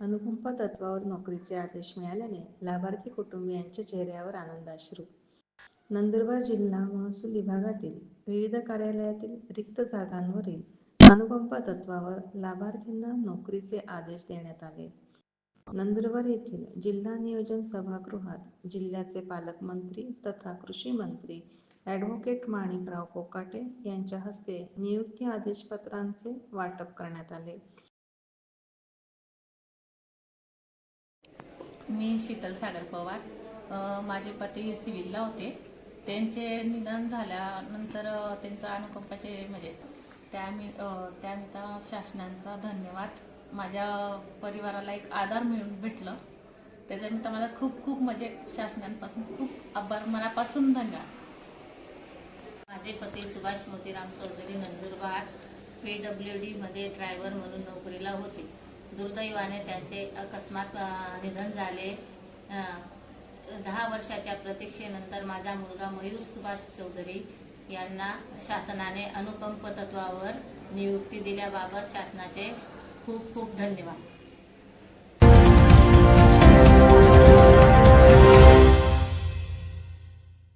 अनुकंपा तत्वावर नोकरीचे आदेश मिळाल्याने लाभार्थी कुटुंबियांच्या चेहऱ्यावर आनंदाश्रू नंदुरबार जिल्हा महसूल विभागातील विविध कार्यालयातील रिक्त जागांवरील अनुकंपा तत्वावर लाभार्थींना नोकरीचे आदेश देण्यात आले. नंदुरबार येथील जिल्हा नियोजन सभागृहात जिल्ह्याचे पालकमंत्री तथा कृषी मंत्री ॲडव्होकेट माणिकराव कोकाटे यांच्या हस्ते नियुक्ती आदेशपत्रांचे वाटप करण्यात आले. मी शीतल सागर पवार. माझे पती सिव्हिलला होते. त्यांचे निधन झाल्यानंतर त्यांचा अनुकंपाचे म्हणजे त्यामि अ, त्यानिमित्त धन्यवाद. माझ्या परिवाराला एक आधार मिळून भेटलं. त्याच्यानिमित्त मला खूप खूप म्हणजे शासनांपासून खूप आभार मनापासून धन्यवाद. माझे पती सुभाष मोतीराम चौधरी नंदुरबार पी डब्ल्यू डीमध्ये ड्रायव्हर म्हणून नोकरीला होते. दुर्दैवाने त्यांचे अकस्मात निधन झाले. दहा वर्षाच्या प्रतीक्षेनंतर माझा मुलगा मयूर सुभाष चौधरी यांना शासनाने अनुकंप तत्वावर नियुक्ती दिल्याबाबत शासनाचे खूप खूप धन्यवाद.